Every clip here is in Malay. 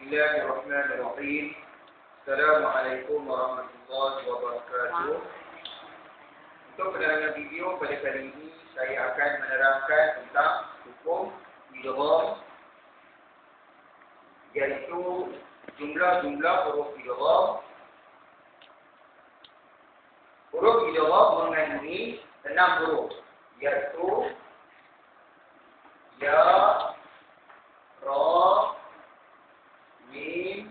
Bismillahirrahmanirrahim. Assalamualaikum warahmatullahi wabarakatuh. Untuk penerangan video pada kali ini, saya akan menerangkan tentang hukum idgham iaitu jumlah-jumlah huruf idgham. Huruf idgham mengandungi enam huruf iaitu ya, ra, mim,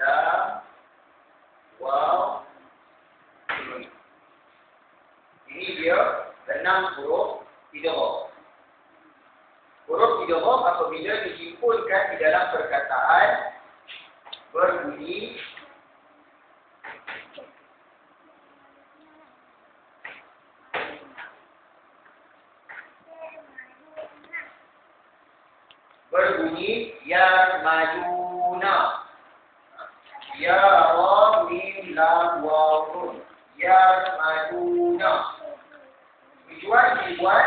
lam, waw, mim. Ini dia enam huruf idgham. Huruf idgham apabila dihimpunkan di dalam perkataan berbunyi berbunyi ya majuna. Ya ra mim lam waw nun ya majuna. Tujuan dibuat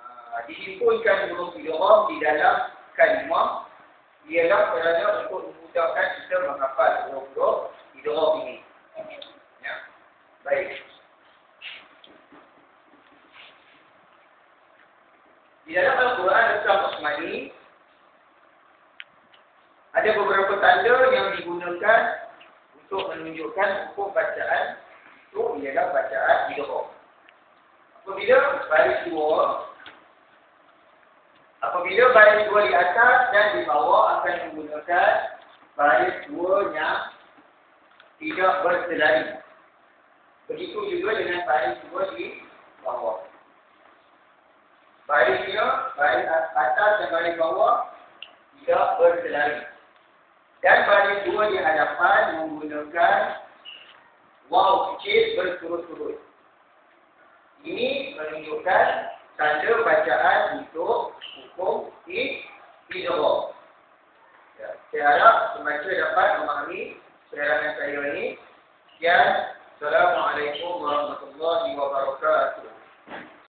uh, dihimpunkan huruf idgham di dalam kalimah ialah kerana untuk Di dalam Al-Quran Al-Quran Osmani ada beberapa tanda yang digunakan untuk menunjukkan hukum bacaan itu ialah bacaan idgham. Apabila baris dua apabila baris dua di atas dan di bawah akan menggunakan baris dua yang tidak berselari. Begitu juga dengan baris dua di bawah. Barisnya, baris atas dan baris bawah tidak berselari. Dan baris dua di hadapan menggunakan waw kecil berturut-turut. Ini menunjukkan tanda bacaan untuk hukum idgham. Ya, saya harap pembaca dapat memahami penerangan saya ini. Sekian,